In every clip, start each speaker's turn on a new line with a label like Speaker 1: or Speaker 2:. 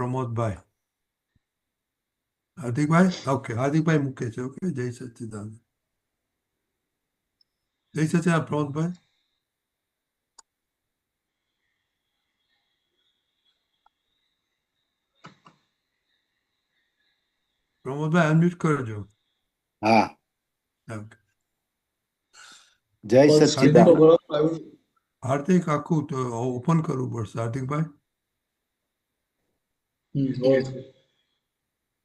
Speaker 1: પ્રમોદભાઈ હાર્દિકભાઈ? Okay હાર્દિકભાઈ મૂકે છે okay જય સચિદાન જય સચિદાન પ્રમોદભાઈ પ્રમોદભાઈ અનમ્યુટ કરજો.
Speaker 2: હા.
Speaker 1: ઓકે
Speaker 2: જય
Speaker 3: છે.
Speaker 1: હાર્દિક આખું તો ઓપન કરવું પડશે. Hardikbhai?
Speaker 3: Hmm, okay.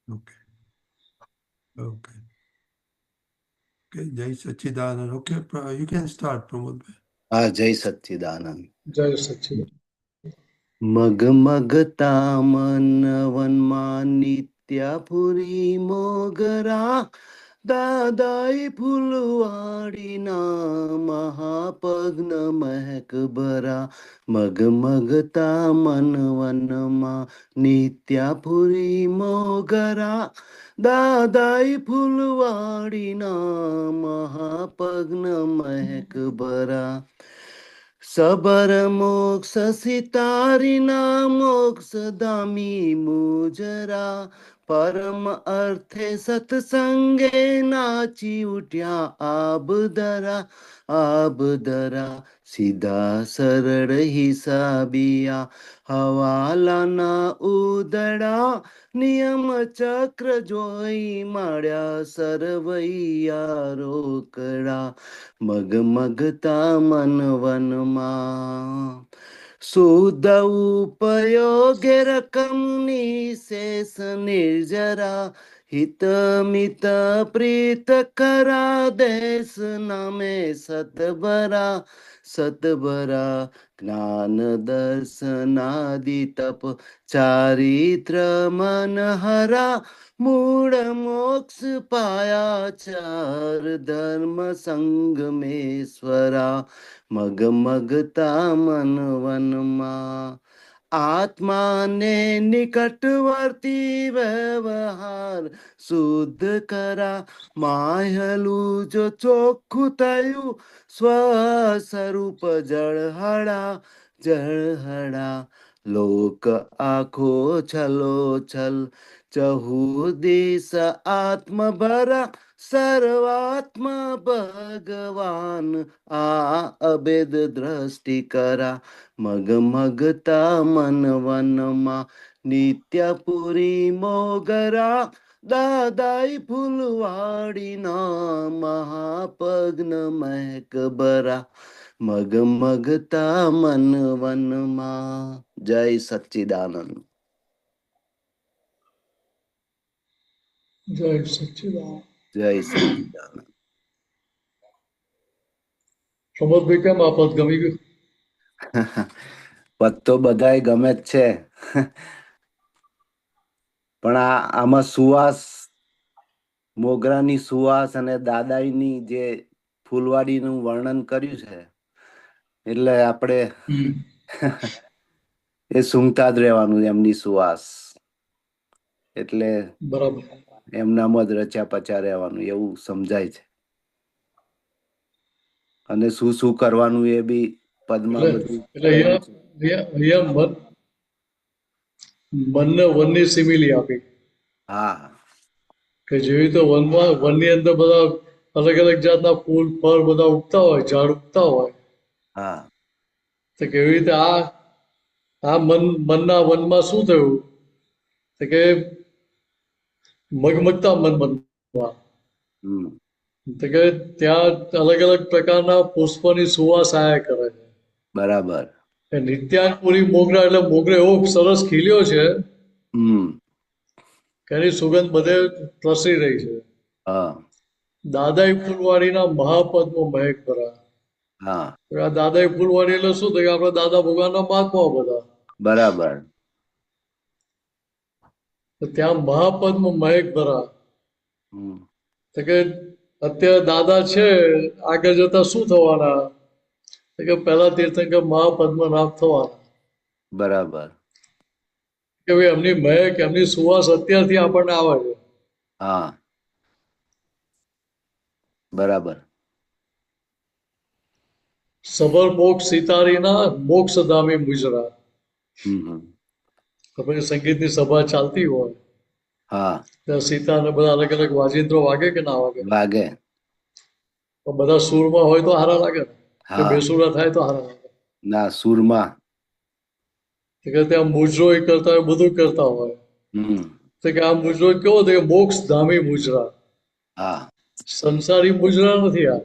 Speaker 1: okay. Okay okay જય Sachchidanand okay you can start Pramodbhai
Speaker 2: હા જય સચ્ચિદાનંદ
Speaker 3: જય સચ્ચિદાનંદ
Speaker 2: મગમગતા મન વનમાં નિત્યાપુરી મોગરા દાદાઈ ફૂલવાડીના મહાપગ્ન મહેક ભરા, મગ મગતા મન વનમાં, નિત્યાપુરી મોગરા. દાદાઈ ફૂલવાડીના મહાપગ્ન મહેક ભરા. સબર મોક્ષ સિતારીના મોક્ષ દામી મુજરા. પરમ અર્થે સત્સંગે નાચી ઉઠ્યા આબદરા આબદરા, સીધા સરળ હિસાબિયા, હવાલાના ઉદડા, નિયમ ચક્ર જોઈ માળ્યા સરવૈયા રોકડા, મગમગતા મન વનમાં. શુદ્ધ ઉપયોગે રકમની શેષ નિર્જરા હિત મિત પ્રીત કરા દેશ નામે સતબરા સતબરા જ્ઞાન દર્શનાદિ તપ ચારિત્ર મનહરા મૂળ મોક્ષ પાયા ચાર ધર્મ સંગમેશ્વરા મગ મગતા મન વનમાં આત્માને નિકટવર્તી વ્યવહાર શુદ્ધ કરા માયલું જો ચોખ્ખું થયું સ્વ સ્વરૂપ જળહળા જળહળા લોક આખો છલો છલ ચહુ દિશ આત્મ ભરા સર્વાત્મ ભગવાન આ અભેદ દ્રષ્ટિ કરા મગ મગતા મન વનમાં નિત્યપુરી મોગરા દાદાઈ ફૂલવાડીના મહાપગ્ન મહેક બરા મગ મગતા મન વનમાં જય સચ્ચિદાનંદ
Speaker 3: જય સચિદાન
Speaker 2: જય
Speaker 3: કેમ આ પદ ગમી ગયું
Speaker 2: પદ તો બધાય ગમે જ છે પણ આ આમાં સુવાસ મોગરાની સુવાસ અને દાદાઈની જે ફૂલવાડીનું વર્ણન કર્યું છે એટલે આપણે એ સૂંઘતા જ રહેવાનું એમની સુવાસ. એટલે
Speaker 3: બરાબર.
Speaker 2: એમનામાં જ રચ્યા પચા રહેવાનું એવું સમજાય છે. અને શું શું કરવાનું એ બી પદમાં બધું
Speaker 3: એટલે અહીંયા અહીંયા અહીંયા મન મનને વનની સિમિલી આપી.
Speaker 2: હા.
Speaker 3: કે જેવી રીતે વનમાં વનની અંદર બધા અલગ અલગ જાતના ફૂલ ફળ બધા ઉગતા હોય ઝાડ ઉગતા હોય.
Speaker 2: હા.
Speaker 3: તો કેવી રીતે આ આ મન મનના વનમાં શું થયું? તો કે મગમગતા મન બનવા. તો કે ત્યાં અલગ અલગ પ્રકારના પુષ્પની સુવાસ આયા કરે છે.
Speaker 2: બરાબર.
Speaker 3: એ નિત્યાનપુરી મોગરા એટલે મોગરો એવો સરસ ખીલ્યો છે એની સુગંધ બધે પ્રસરી રહી છે.
Speaker 2: હા.
Speaker 3: દાદાઈ ફૂલવાડીના મહાપદ્મ મહેક ભરા
Speaker 2: હા.
Speaker 3: દાદાઈ ફૂલવાડી એટલે શું? થાય કે આપણા દાદા ભગવાનના મહાત્મા બધા.
Speaker 2: બરાબર.
Speaker 3: તો ત્યાં મહાપદ્મ મહેક ભરા. તો કે અત્યારે દાદા છે આગળ જતા શું થવાના? તો કે પહેલા તીર્થંકર મહાપદ્મનાભ થવાના.
Speaker 2: બરાબર.
Speaker 3: કે ભાઈ એમની મહેક એમની સુવાસ અત્યારથી આપણને આવે છે.
Speaker 2: હા. બરાબર.
Speaker 3: સબર મોક્ષ સિતારીના મોક્ષધામી મુજરા.
Speaker 2: હમ હમ.
Speaker 3: તો પછી સંગીતની સભા ચાલતી હોય.
Speaker 2: હા.
Speaker 3: ત્યાં સીતા અને બધા અલગ અલગ વાજિંત્રો વાગે કે ના વાગે?
Speaker 2: વાગે.
Speaker 3: તો બધા સૂરમાં હોય તો હારા લાગે ને? બેસુરા થાય તો હારા લાગે?
Speaker 2: ના સૂરમાં.
Speaker 3: કે ત્યાં મુજરો કરતા હોય બધું કરતા હોય.
Speaker 2: હમ.
Speaker 3: તો કે આ મુજરો કેવો તો કે મોક્ષ ધામી મુજરા.
Speaker 2: હા.
Speaker 3: સંસારી મુજરા નથી આ.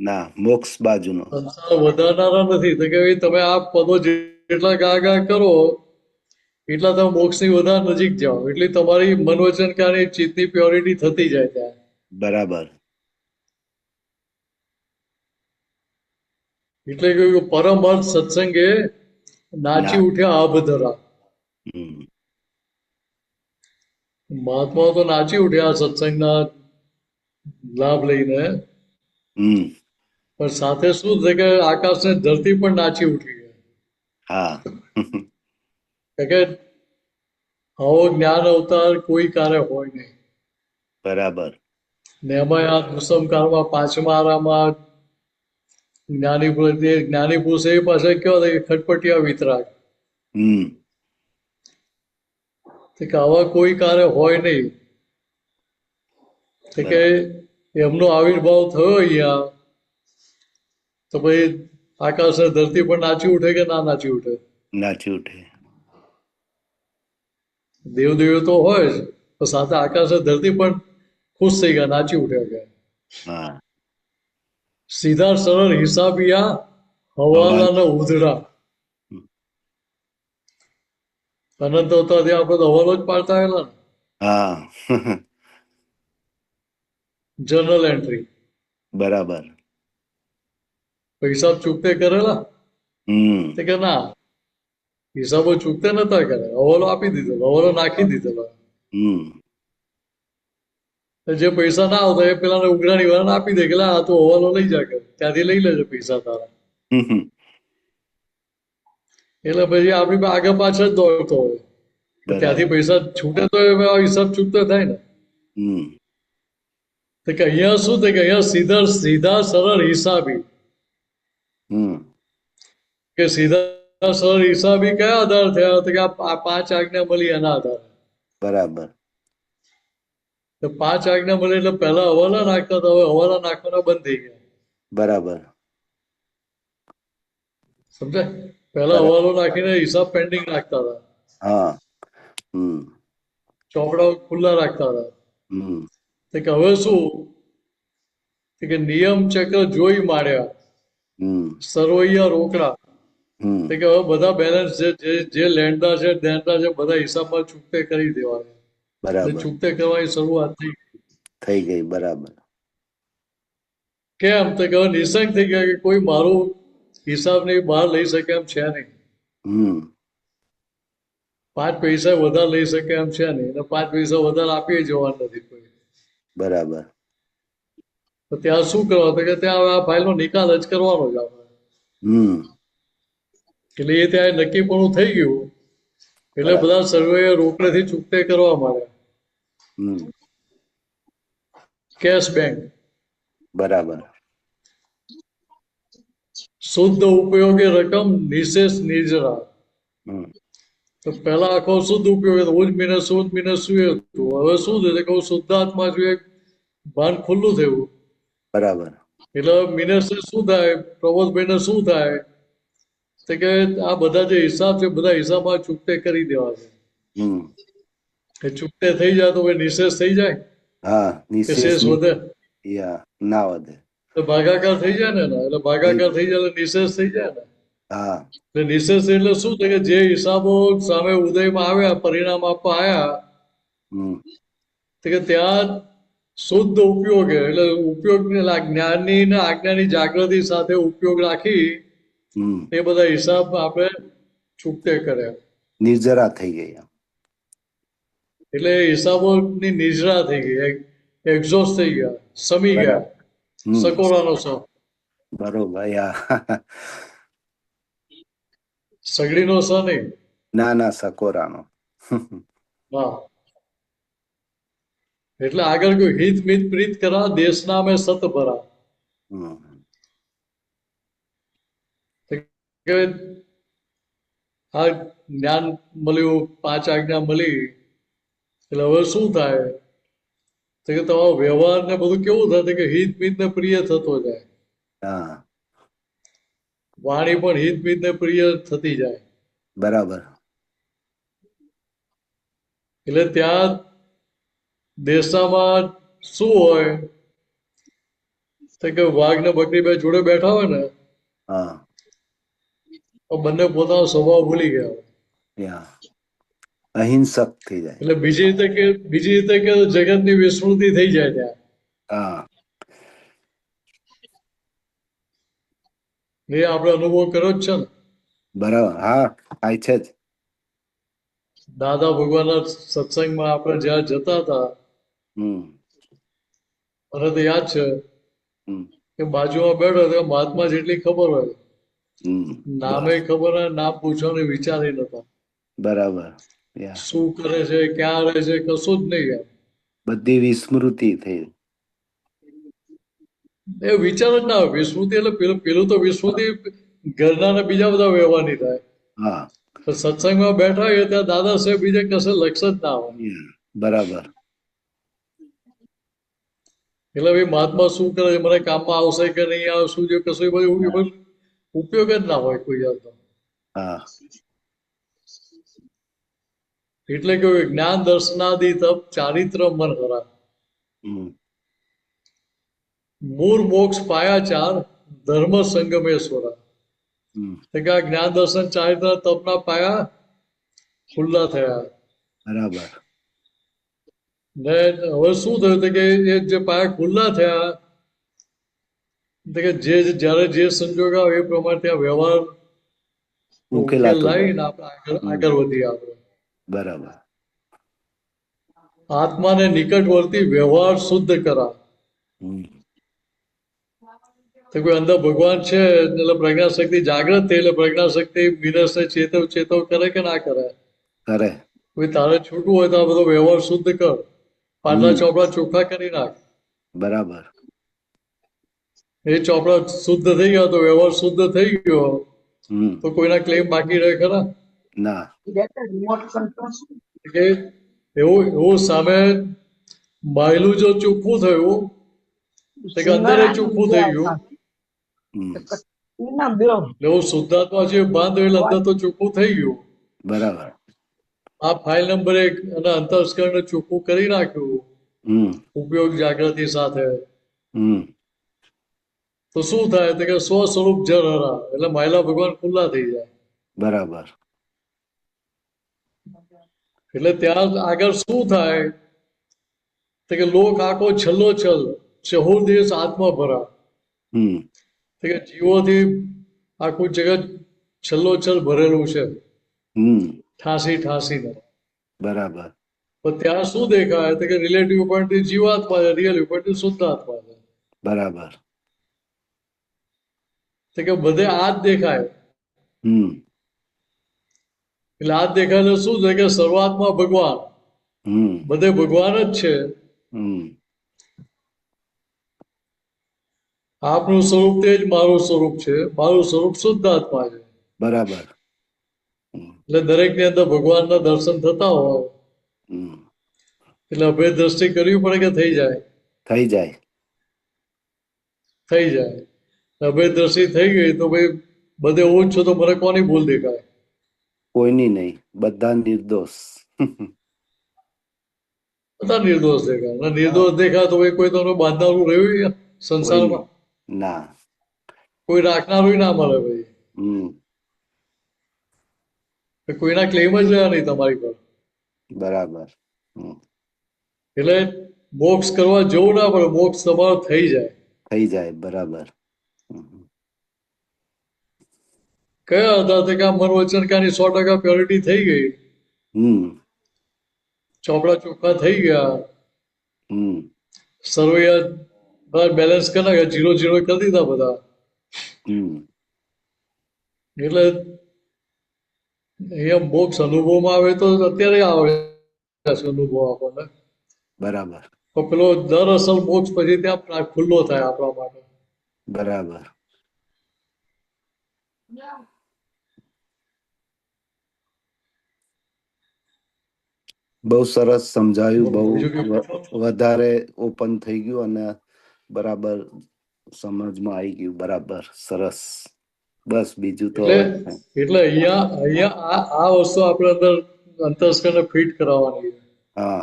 Speaker 2: ના મોક્ષ બાજુનો.
Speaker 3: સંસાર વધારનારા નથી. તો કે ભાઈ તમે આ પદો જેટલા ગા ગા કરો એટલા તમે મોક્ષની વધારે નજીક જાઓ. એટલે તમારી મનોવચન કારણે ચિત્તની પ્યોરિટી થતી જાય ત્યાં.
Speaker 2: બરાબર.
Speaker 3: એટલે કહ્યું પરમ અર્થ સત્સંગે નાચી ઉઠ્યા આભ ધરા. મહાત્માઓ તો નાચી ઉઠ્યા સત્સંગના લાભ લઈને.
Speaker 2: હમ.
Speaker 3: પણ સાથે શું છે કે આકાશ ને ધરતી પણ નાચી ઉઠી
Speaker 2: હા.
Speaker 3: કે આવો જ્ઞાન અવતાર કોઈ કારે હોય નહીં.
Speaker 2: બરાબર.
Speaker 3: ને એમાં આ દુષ્મ કાળમાં પાંચમા આરામાં જ્ઞાની પુરુષ જ્ઞાની પુરુષ એ પાસે કયો કે ખટપટિયા વિતરાગ. કે આવા કોઈ કારે હોય નહીં. કે એમનો આવિર્ભાવ થયો અહીંયા તો ભાઈ આકાશ ધરતી પણ નાચી ઉઠે કે ના નાચી ઉઠે?
Speaker 2: નાચી ઉઠે.
Speaker 3: દેવદેવીઓ તો હોય જ પણ સાથે આકાશ ધરતી પણ ખુશ થઈ ગયા નાચી ઉઠ્યા ગયા. સીધા સરળ હિસાબિયા હવાલાના ઉધડા અનંત હતા ત્યાં આપણે તો હવાલો જ પાડતા આવેલા જનરલ એન્ટ્રી.
Speaker 2: બરાબર.
Speaker 3: હિસાબ ચૂકતે કરેલા? તે કે ના. હિસાબો ચૂકતા નતા કરે હવાલો આપી દીધેલો હવાલો નાખી દીધેલો. જે પૈસા ના આવતા એ પેલા ઉઘરાણી વાળાને આપી દે કે આ તો હવાલો લઈ જા કે ત્યાંથી લઈ લેજે પૈસા તારા. એટલે પછી આપણી આગળ પાછળ જ દોડતો હોય. ત્યાંથી પૈસા છૂટે તો હિસાબ ચૂકતો થાય ને. તો કે અહીંયા શું થાય કે અહીંયા સીધા સીધા સરળ હિસાબી. કે સીધા સરળ હિસાબી કયા આધાર થયા? તો કે આ પાંચ આજ્ઞા મળી એના આધારે.
Speaker 2: બરાબર.
Speaker 3: તો પાંચ આજ્ઞા મળી એટલે પહેલા હવાલા નાખતા હતા હવે હવાલા નાખવાના બંધ થઈ ગયા.
Speaker 2: બરાબર.
Speaker 3: સમજાય પહેલા હવાલો નાખીને હિસાબ પેન્ડિંગ રાખતા હતા.
Speaker 2: હા. હમ.
Speaker 3: ચોપડાઓ ખુલ્લા રાખતા હતા.
Speaker 2: હમ.
Speaker 3: તો કે હવે શું? કે નિયમ ચક્ર જોઈ માર્યા.
Speaker 2: હમ.
Speaker 3: સરવૈયા રોકડા. તો કે હવે બધા બેલેન્સ જે જે જે લેણદાર છે દેણદાર છે બધા હિસાબમાં ચૂકતે કરી દેવાના.
Speaker 2: બરાબર.
Speaker 3: ચૂકતે કરવાની શરૂઆત થઈ
Speaker 2: થઈ ગઈ બરાબર.
Speaker 3: કેમ? તો કે નિશંક થઈ ગયા કે કોઈ મારું હિસાબ નહીં બહાર લઈ શકે એમ છે નહીં. પાંચ પૈસા વધારે લઈ શકે એમ છે નહીં. અને પાંચ પૈસા વધારે આપી જવાનું નથી કોઈ.
Speaker 2: બરાબર.
Speaker 3: તો ત્યાં શું કરવા? તો કે ત્યાં આ ફાઇલનો નિકાલ જ કરવાનો જ આપણે.
Speaker 2: હમ.
Speaker 3: એટલે એ ત્યાં નક્કીપણું થઈ ગયું. એટલે બધા સર્વે રોકડેથી ચૂકતે કરવા માંડ્યા કેશ બેંક.
Speaker 2: બરાબર.
Speaker 3: શુદ્ધ ઉપયોગી રકમ નિશેષ નિજરા તો પહેલા આખો શુદ્ધ ઉપયોગ હતો. ઉજ મિનસ શુદ્ધ મિનસ સુએ હતું? હવે શું થયું? કે શુદ્ધાત્મા છું એક ભાન ખુલ્લું થયું.
Speaker 2: બરાબર.
Speaker 3: એટલે મિનસ શું થાય? પ્રમોદભાઈને શું થાય? તો કે આ બધા જે હિસાબ છે બધા હિસાબમાં ચૂકતે કરી દેવા છે એ ચૂકતે થઈ જાય તો ભાઈ નિશેષ થઈ જાય?
Speaker 2: હા નિશેષ
Speaker 3: વધે?
Speaker 2: યા ના વધે.
Speaker 3: તો ભાગાકાર થઈ જાય ને એટલે ભાગાકાર થઈ જાય એટલે નિશેષ થઈ જાય ને?
Speaker 2: હા.
Speaker 3: એટલે નિશેષ એટલે શું? છે કે જે હિસાબો સામે ઉદયમાં આવ્યા પરિણામ આપવા આવ્યા તે કે ત્યાં શુદ્ધ ઉપયોગ એટલે ઉપયોગ જ્ઞાનની ને આજ્ઞાની જાગૃતિ સાથે ઉપયોગ રાખી એ બધા હિસાબ આપણે છૂટે કર્યા
Speaker 2: નિર્જરા થઈ ગઈ એટલે
Speaker 3: એટલે હિસાબોની નિજરા થઈ ગઈ. એક્ઝોસ્ટ થઈ ગયા સમી ગયા. સકોરાનો સ
Speaker 2: બરોબર
Speaker 3: સગડીનો સ નહીં?
Speaker 2: ના ના સકોરાનો.
Speaker 3: હા એટલે આગળ કોઈ હિત મિત પ્રીત કરા દેશના મેં સત ભરા
Speaker 2: હમ
Speaker 3: કે આ જ્ઞાન મળ્યું પાંચ આજ્ઞા મળી એટલે હવે શું થાય? તો કે તમારો વ્યવહાર ને બધું કેવું થાય કે હિત મિત ને પ્રિય થતો જાય. વાણી પણ હિત મિત ને પ્રિય થતી જાય.
Speaker 2: બરાબર.
Speaker 3: એટલે ત્યાં દેશામાં શું હોય? તો કે વાઘ ને બકરી બે જોડે બેઠા હોય ને
Speaker 2: હા.
Speaker 3: બંને પોતાનો સ્વભાવ ભૂલી ગયા
Speaker 2: અહિંસક થઈ જાય.
Speaker 3: એટલે બીજી રીતે કે બીજી રીતે કે જગતની વિસ્મૃતિ થઈ જાય ત્યાં.
Speaker 2: હા.
Speaker 3: એ આપણે અનુભવ કર્યો જ છે ને.
Speaker 2: બરાબર. હા થાય છે જ.
Speaker 3: દાદા ભગવાનના સત્સંગમાં આપણે જ્યાં જતા હતા
Speaker 2: હમ.
Speaker 3: મને તો યાદ છે કે બાજુમાં બેઠો તો મહાત્મા જેટલી ખબર હોય. નામે ખબર ના પૂછવાનું વિચારી નતા
Speaker 2: બરાબર.
Speaker 3: શું કરે છે ક્યાં રહે છે કશું જ નહીં
Speaker 2: બધી વિસ્મૃતિ થઈ.
Speaker 3: એ વિચાર જ ના વિસ્મૃતિ એટલે પેલું પેલું તો વિસ્મૃતિ ઘરના ને બીજા બધા વ્યવહારની થાય.
Speaker 2: હા.
Speaker 3: સત્સંગમાં બેઠા હોય ત્યાં દાદા સાહેબ બીજે કશે લક્ષ જ ના આવે
Speaker 2: બરાબર.
Speaker 3: એટલે ભાઈ મહાત્મા શું કરે મને કામમાં આવશે કે નહીં આવશે? શું જો કશું બધું ઉપયોગ જ ના હોય કોઈ જાતનો. એટલે કે જ્ઞાન દર્શનાદિ તપ ચારિત્ર મન હરા. મૂળ મોક્ષ પાયા ચાર ધર્મ સંગમેશ્વરા કે આ જ્ઞાન દર્શન ચારિત્ર તપના પાયા ખુલ્લા થયા.
Speaker 2: બરાબર.
Speaker 3: ને હવે શું થયું કે એ જે પાયા ખુલ્લા થયા કે જે જ્યારે જે સંજોગ આવે એ પ્રમાણે ત્યાં વ્યવહાર
Speaker 2: ઉકેલાતો
Speaker 3: આપણે આગળ વધી વધીએ આપણે.
Speaker 2: બરાબર.
Speaker 3: આત્માને નિકટવર્તી વ્યવહાર શુદ્ધ કરા. તો કોઈ અંદર ભગવાન છે એટલે પ્રજ્ઞા શક્તિ જાગૃત થઈ એટલે પ્રજ્ઞા શક્તિ વિનસને ચેતવ ચેતવ કરે કે ના કરે?
Speaker 2: કરે.
Speaker 3: કોઈ તારે છૂટવું હોય તો આ બધો વ્યવહાર શુદ્ધ કર. પાટલા ચોપડા ચોખ્ખા કરી નાખ.
Speaker 2: બરાબર.
Speaker 3: એ ચોપડા શુદ્ધ થઈ ગયા તો વ્યવહાર શુદ્ધ થઈ ગયો. તો કોઈના ક્લેમ બાકી રહે ખરા?
Speaker 2: ના.
Speaker 3: કે એવું એવું સામે બાયલું જો ચોખ્ખું થયું તો કે અંદર એ ચોખ્ખું થઈ ગયું. એવું શુદ્ધાત્મા જે બાંધ એટલે અંદર તો ચોખ્ખું થઈ ગયું.
Speaker 2: બરાબર.
Speaker 3: આ ફાઇલ નંબર એક અને અંતસ્કરણ ચોખ્ખું કરી નાખ્યું.
Speaker 2: હમ.
Speaker 3: ઉપયોગ જાગૃતિ સાથે.
Speaker 2: હમ.
Speaker 3: તો શું થાય? તો કે સ્વ સ્વરૂપ જર હરા. એટલે માયલા ભગવાન ખુલ્લા થઈ જાય.
Speaker 2: બરાબર.
Speaker 3: એટલે ત્યાં આગળ શું થાય? તો કે લોક આખો છલ્લો છલ. ચહુર દિવસ આત્મા ભરા. તો કે જીવોથી આખું જગત છલ્લો છલ ભરેલું છે. ઠાસી ઠાસી
Speaker 2: બરાબર.
Speaker 3: પણ ત્યાં શું દેખાય? તો કે રિલેટિવ પોઈન્ટથી જીવાત્મા છે રિયલ પોઈન્ટથી શુદ્ધ આત્મા છે.
Speaker 2: બરાબર.
Speaker 3: તો કે બધે આ જ દેખાય. એટલે આ દેખાય શું છે કે શરૂઆતમાં ભગવાન. બધે ભગવાન જ છે.
Speaker 2: હમ.
Speaker 3: આપનું સ્વરૂપ તે જ મારું સ્વરૂપ છે. મારું સ્વરૂપ શુદ્ધ આત્મા છે.
Speaker 2: બરાબર. એટલે
Speaker 3: એટલે દરેકની અંદર ભગવાનના દર્શન થતા હોય.
Speaker 2: હમ.
Speaker 3: એટલે અભય દ્રષ્ટિ કરવી પડે કે થઈ જાય?
Speaker 2: થઈ જાય.
Speaker 3: થઈ જાય. દ્રષ્ટિ થઈ ગઈ તો ભાઈ બધે હું છું તો મને કોની ભૂલ દેખાય?
Speaker 2: કોઈની નહીં બધા નિર્દોષ.
Speaker 3: બધા નિર્દોષ દેખાય. નિર્દોષ દેખાય તો ભાઈ કોઈ તો બાંધનારું રહ્યું સંસારમાં?
Speaker 2: ના.
Speaker 3: કોઈ રાખનારું ના મળે ભાઈ. કોઈના ક્લેમ જ રહ્યા નહીં તમારી પર.
Speaker 2: બરાબર.
Speaker 3: એટલે મોક્ષ કરવા જવું ના પડે મોક્ષ તમારો થઈ જાય.
Speaker 2: થઈ જાય બરાબર હમ
Speaker 3: કયા હતા તે કે આ મન વચન કાની સો ટકા પ્યોરિટી થઈ ગઈ? ચોપડા ચોખ્ખા થઈ ગયા.
Speaker 2: હમ.
Speaker 3: સર્વે બધા બેલેન્સ કરી નાખ્યા જીરો જીરો કરી દીધા બધા. એટલે અહીંયા મોક્ષ અનુભવમાં આવે તો અત્યારે આવે અનુભવ આપણને.
Speaker 2: બરાબર.
Speaker 3: તો પેલો દર અસલ મોક્ષ પછી ત્યાં ખુલ્લો થાય આપણા માટે.
Speaker 2: બરાબર. બહુ સરસ સમજાયું બહુ? વધારે ઓપન થઈ ગયું અને બરાબર સમજમાં આવી ગયું બરાબર સરસ. બસ બીજું તો
Speaker 3: એટલે અહીંયા અહીંયા આ વસ્તુ આપણે અંદર અંતસ્કરણને ફિટ કરાવવાની
Speaker 2: હા.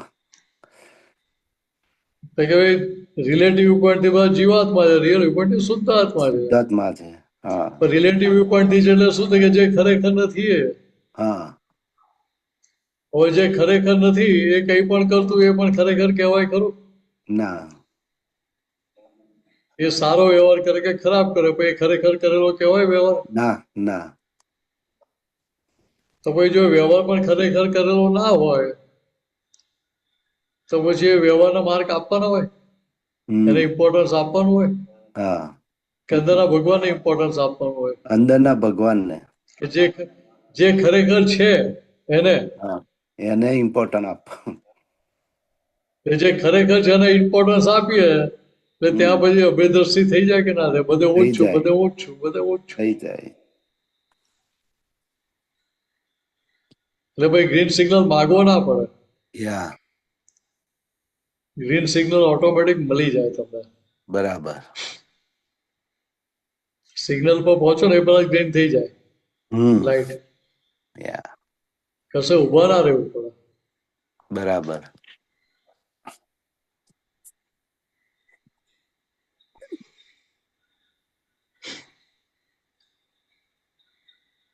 Speaker 3: તો કે ભાઈ રિલેટિવ પોઈન્ટથી બધા જીવાત્મા છે રિયલ પોઈન્ટથી શુદ્ધ આત્મા છે.
Speaker 2: શુદ્ધાત્મા છે હા.
Speaker 3: પણ રિલેટિવથી એટલે શું થાય કે જે ખરેખર નથી એ?
Speaker 2: હા.
Speaker 3: હવે જે ખરેખર નથી એ કંઈ પણ કરતું એ પણ ખરેખર કહેવાય ખરું?
Speaker 2: ના.
Speaker 3: એ સારો વ્યવહાર કરે કે ખરાબ કરે પણ એ ખરેખર કરેલો કહેવાય વ્યવહાર?
Speaker 2: ના ના.
Speaker 3: તો પછી જો વ્યવહાર પણ ખરેખર કરેલો ના હોય તો પછી એ વ્યવહારના માર્ક આપવાના હોય? એને ઇમ્પોર્ટન્સ આપવાનું હોય?
Speaker 2: હા.
Speaker 3: કે અંદરના ભગવાનને ઇમ્પોર્ટન્સ આપવાનું હોય?
Speaker 2: અંદરના ભગવાનને.
Speaker 3: કે જે જે ખરેખર છે એને
Speaker 2: હા. એને ઇમ્પોર્ટન્ટ આપ.
Speaker 3: એ જે ખરેખર છે એને ઇમ્પોર્ટન્સ આપીએ એટલે ત્યાં પછી અભેદ્રષ્ટિ થઈ જાય કે ના થાય? બધે
Speaker 2: ઓછું
Speaker 3: બધે ઓછું બધે ઓછું.
Speaker 2: થઈ જાય.
Speaker 3: એટલે ભાઈ ગ્રીન સિગ્નલ માગવો ના પડે.
Speaker 2: યા
Speaker 3: ગ્રીન સિગ્નલ ઓટોમેટિક મળી જાય તમને.
Speaker 2: બરાબર.
Speaker 3: સિગ્નલ પર પહોંચો ને એ બધા ગ્રીન થઈ જાય.
Speaker 2: હમ.
Speaker 3: લાઈટ
Speaker 2: યા
Speaker 3: કશે ઊભા ના રહેવું પડે
Speaker 2: બરાબર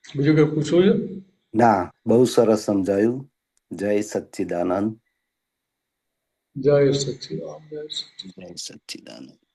Speaker 3: બીજું કઈ પૂછવું છે
Speaker 2: ના બહુ સરસ સમજાયું જય સચ્ચિદાનંદ
Speaker 3: જય સચિદાન જય સચિદાન
Speaker 2: જય સચ્ચિદાનંદ